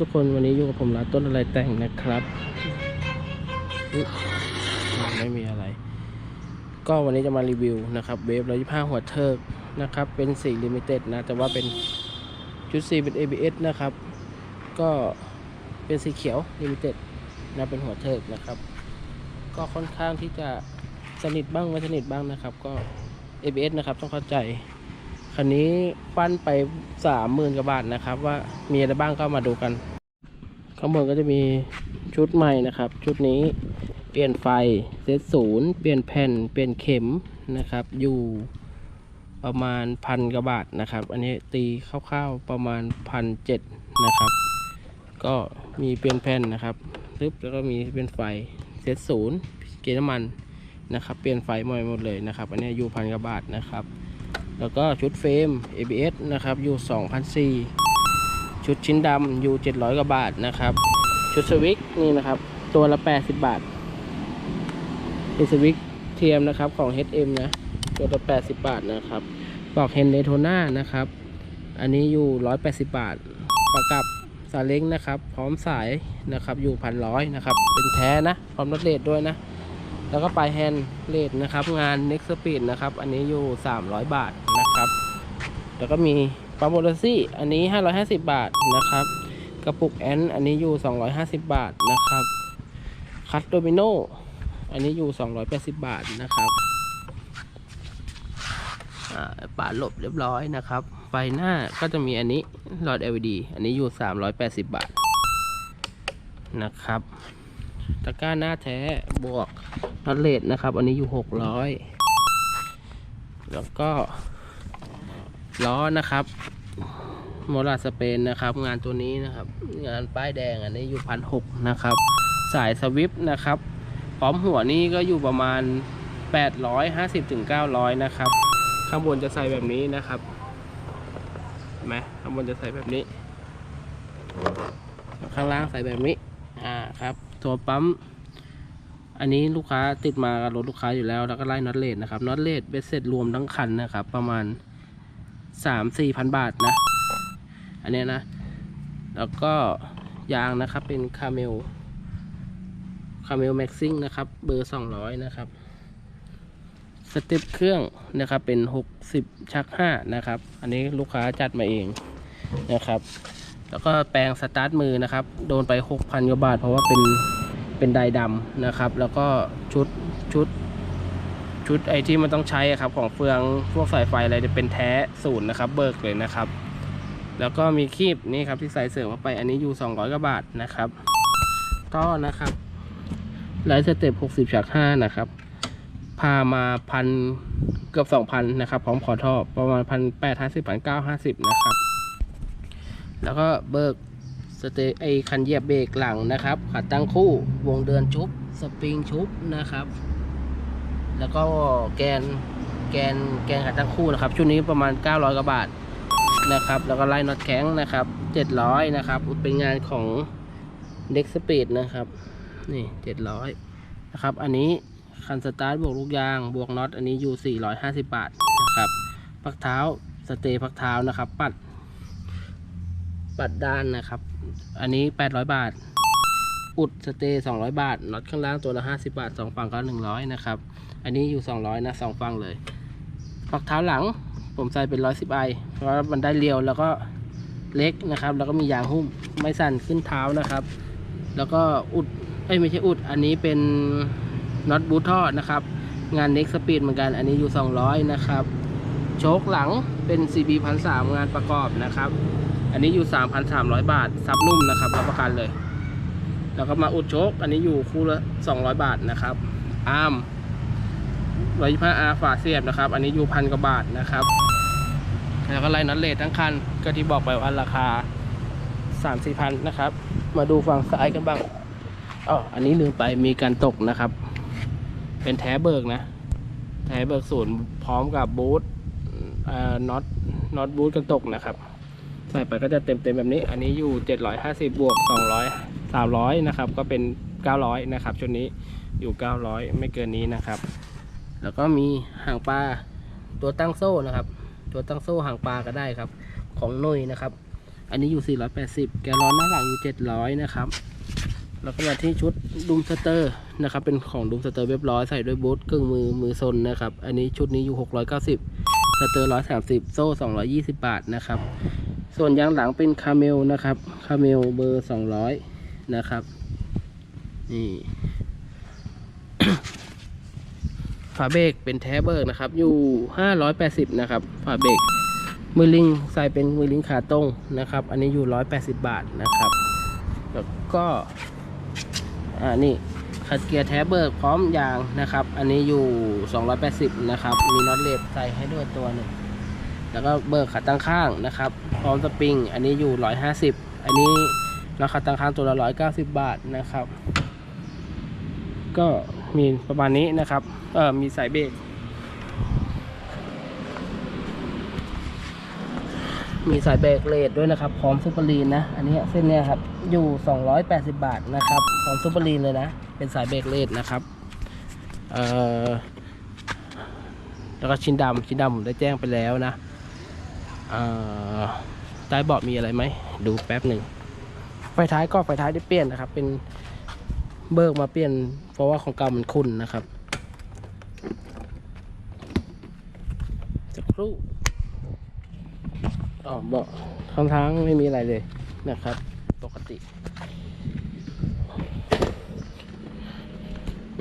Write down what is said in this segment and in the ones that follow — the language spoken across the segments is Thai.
ทุกคนวันนี้อยู่กับผมร้านต้นอะไรแต่งนะครับ ไม่มีอะไร ก็วันนี้จะมารีวิวนะครับเวฟร้อยยี่ห้าหัวเทิกนะครับ เป็นสีลิมิเต็ดนะ แต่ว่าเป็นชุดสีเป็น ABS นะครับ ก็เป็นสีเขียวลิมิเต็ดนะเป็นหัวเทิกนะครับ ก็ค่อนข้างที่จะสนิทบ้างไม่สนิทบ้างนะครับ ก็ ABS นะครับต้องเข้าใจ คันนี้ปั้นไปสามหมื่นกว่าบาทนะครับ ว่ามีอะไรบ้างก็มาดูกัน ข้างบนก็จะมีชุดใหม่นะครับ ชุดนี้เปลี่ยนไฟเซตศูนย์เปลี่ยนแผ่นเปลี่ยนเข็มนะครับ อยู่ประมาณพันกว่าบาทนะครับ อันนี้ตีคร่าวๆประมาณพันเจ็ดนะครับ ก็มีเปลี่ยนแผ่นนะครับซึบแล้วก็มีเปลี่ยนไฟเซตศูนย์เกียร์น้ำมันนะครับ เปลี่ยนไฟใหม่หมดเลยนะครับ อันนี้อยู่พันกว่าบาทนะครับ แล้วก็ชุดเฟรม ABS นะครับอยู่2,004ชุดชิ้นดำอยู่ 700กว่าบาทนะครับ ชุดสวิกนี่นะครับ ตัวละ 80 บาทเป็นสวิกเทียมนะครับของ HM นะ ตัวละ 80 บาทนะครับปลอกเฮนเดโทน่านะครับ อันนี้อยู่ 180 บาท ประกับซาเล้งนะครับ พร้อมสายนะครับอยู่พันร้อยนะครับ เป็นแท้นะ พร้อมรถเลดด้วยนะ แล้วก็ปลายแฮนด์เลดนะครับ งาน Next Speed นะครับ อันนี้อยู่ 300 บาท แล้วก็มีปั๊มโบลซี่ อันนี้ 550 บาทนะครับ กระปุกแอนอันนี้อยู่ 250 บาทนะครับ คัตโดมิโนอันนี้อยู่ 280 บาทนะครับป่าหลบเรียบร้อยนะครับ ไฟหน้าก็จะมีอันนี้หลอด LED อันนี้อยู่ 380 บาทนะครับ ตะกร้าหน้าแท้บวกน็อตเลดนะครับ อันนี้อยู่ 600 แล้วก็ ล้อนะครับโมลาสเปนนะครับ งานตัวนี้นะครับ งานป้ายแดงอันนี้อยู่พันหกนะครับ สายสวิปนะครับ พร้อมหัวนี่ก็อยู่ประมาณ 850ถึง900 นะครับ ข้างบนจะใส่แบบนี้นะครับเห็นไหมข้างบนจะใส่แบบนี้ ข้างล่างใส่แบบนี้อ่าครับตัวปั๊มอันนี้ลูกค้าติดมากับรถลูกค้าอยู่แล้วแล้วก็ไล่น็อตเลดนะครับน็อตเลดเบสเสร็จรวมทั้งคันนะครับ ประมาณ สามสี่พันบาทนะ อันนี้นะ แล้วก็ยางนะครับเป็นคาเมลคาเมลแม็กซิ่งนะครับ เบอร์สองร้อยนะครับสเต็ปเครื่องนะครับเป็นหกสิบชักห้านะครับ อันนี้ลูกค้าจัดมาเองนะครับ แล้วก็แปลงสตาร์ทมือนะครับ โดนไป 6,000กว่าบาท เพราะว่าเป็นเป็นไดดำนะครับ แล้วก็ชุดชุด ชุดไอที่มันต้องใช้ครับของเฟืองพวกสายไฟอะไรจะเป็นแท้ศูนย์นะครับ เบิกเลยนะครับ แล้วก็มีคีบนี่ครับที่ใส่เสริมเข้าไปอันนี้อยู่ 200กว่าบาทนะครับท่อนะครับไลท์สเต็ป60ฉาก5นะครับ พามาพันเกือบ2,000นะครับพร้อมขอท่อประมาณพันแปดห้าสิบพันเก้าห้าสิบนะครับ แล้วก็เบิกสเตไอคันเหยียบเบรกหลังนะครับ ขัดตั้งคู่วงเดือนชุบ สปริงชุบนะครับ แล้วก็แกนแกนแกนขัดตั้งคู่นะครับ ชุดนี้ประมาณ 900กว่าบาทนะครับ แล้วก็ไล่น็อตแข็งนะครับ 700 นะครับ เป็นงานของเด็กสปีดนะครับ นี่ 700 นะครับ อันนี้คันสตาร์ทบวกลูกยาง บวกน็อต อันนี้อยู่ 450 บาทนะครับพักเท้าสเตย์พักเท้านะครับ ปัด ปัดด้านนะครับ อันนี้ 800 บาท อุดสเตย์200 บาทน็อตข้างล่างตัวละ 50 บาท 2 ฝั่งก็ 100 นะครับ อันนี้อยู่ 200 นะ2ฝั่งเลยปักเท้าหลัง ผมใส่เป็น 110ไอเพราะมันได้เรียวแล้วก็เล็กนะครับ แล้วก็มียางหุ้มไม่สั่นขึ้นเท้านะครับ แล้วก็อุดเอ้ยไม่ใช่อุด อันนี้เป็นน็อตบูททอนะครับ งาน Next Speed เหมือนกัน อันนี้อยู่ 200 นะครับ โชคหลังเป็น CB 1 3 0 0งานประกอบนะครับ อันนี้อยู่ 3,300 บาท ซับนุ่มนะครับรับประกันเลย แล้วก็มาอุดโชค อันนี้อยู่คู่ละ 200 บาทนะครับ อาร์ม 125อาร์ฝาเสียบนะครับ อันนี้อยู่พันกว่าบาทนะครับ แล้วก็ไล่น็อตเลททั้งคัน ก็ที่บอกไปว่าราคา 3 4พันนะครับ มาดูฝั่งซ้ายกันบ้างอ๋ออันนี้ลืมไปมีการตกนะครับ เป็นแท้เบิกนะ แท้เบิกศูนย์พร้อมกับบูทน็อตน็อตบูทกันตกนะครับ ใส่ไปก็จะเต็มเต็มแบบนี้ อันนี้อยู่ 750 บวก 200 300 นะครับ ก็เป็น 900 นะครับชุดนี้อยู่ 900 ไม่เกินนี้นะครับ แล้วก็มีหางปลาตัวตั้งโซ่นะครับ ตัวตั้งโซ่หางปลาก็ได้ครับ ของนุ่ยนะครับ อันนี้อยู่ 480 แกลลอนหน้าหลังอยู่ 700 นะครับ แล้วก็มาที่ชุดดุมสเตอร์นะครับ เป็นของดุมสเตอร์เรียบร้อยใส่ด้วยบูทเครื่องมือมือซนนะครับ อันนี้ชุดนี้อยู่ 690สเตอร์130 โซ่ 220 บาทนะครับ ส่วนยางหลังเป็นคาเมลนะครับ คาเมลเบอร์ 200 นะครับ นี่ ฝาเบรกเป็นแท้เบิร์กนะครับ อยู่ 580 นะครับ ฝาเบรกมือลิงใส่เป็นมือลิงขาตรงนะครับ อันนี้อยู่ 180 บาทนะครับ แล้วก็อ่านี่ขัดเกียร์แท้เบิร์กพร้อมยางนะครับ อันนี้อยู่ 280 นะครับ มีน็อตเลสใส่ให้ด้วยตัวหนึ่งแล้วก็เบิร์กขัดตั้งข้างนะครับ พร้อมสปริง อันนี้อยู่ 150 อันนี้เราขัดตั้งข้างตัวละ 190 บาทนะครับ ก็ มีประมาณนี้นะครับ เออมีสายเบรกมีสายเบรกเลดด้วยนะครับ พร้อมซูเปอร์ลีนนะ อันนี้เส้นเนี้ยครับ อยู่ 280 บาทนะครับ พร้อมซูเปอร์ลีนเลยนะ เป็นสายเบรกเลดนะครับ เอ่อ แล้วก็ชิ้นดำชิ้นดำผมได้แจ้งไปแล้วนะ เอ่อ ใต้เบาะมีอะไรไหม ดูแป๊บหนึ่ง ไฟท้ายก็ไฟท้ายได้เปลี่ยนนะครับ เป็น เบิกมาเปลี่ยน เพราะว่าของเก่ามันขุ่นนะครับสักครู่อ๋อเบาะข้งทางไม่มีอะไรเลยนะครับ ปกติ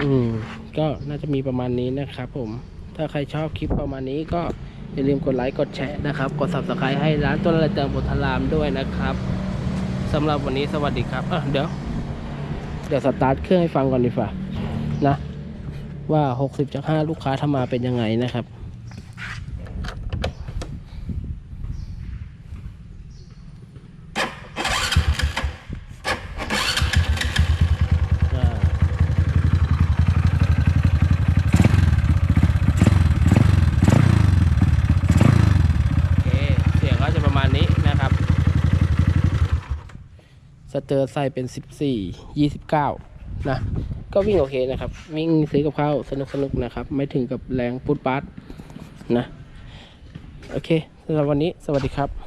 อืม ก็น่าจะมีประมาณนี้นะครับผม ถ้าใครชอบคลิปประมาณนี้ก็อย่าลืมกดไลค์ กดแชร์นะครับ กด subscribe ให้ร้านต้นอะไรเติมบทธารามด้วยนะครับสำหรับวันนี้สวัสดีครับอะเดี๋ยว เดี๋ยวสตาร์ทเครื่องให้ฟังก่อนดีกว่านะว่า 60จาก5ลูกค้าทำมาเป็นยังไงนะครับ อ่าโอเค เสียงก็จะประมาณนี้นะครับ ส เตอร์ใส่เป็น 14 29 นะ ก็วิ่งโอเคนะครับ วิ่งซื้อกับข้าวสนุกสนุกๆนะครับ ไม่ถึงกับแรงพุดปัดนะ โอเคสำหรับวันนี้สวัสดีครับ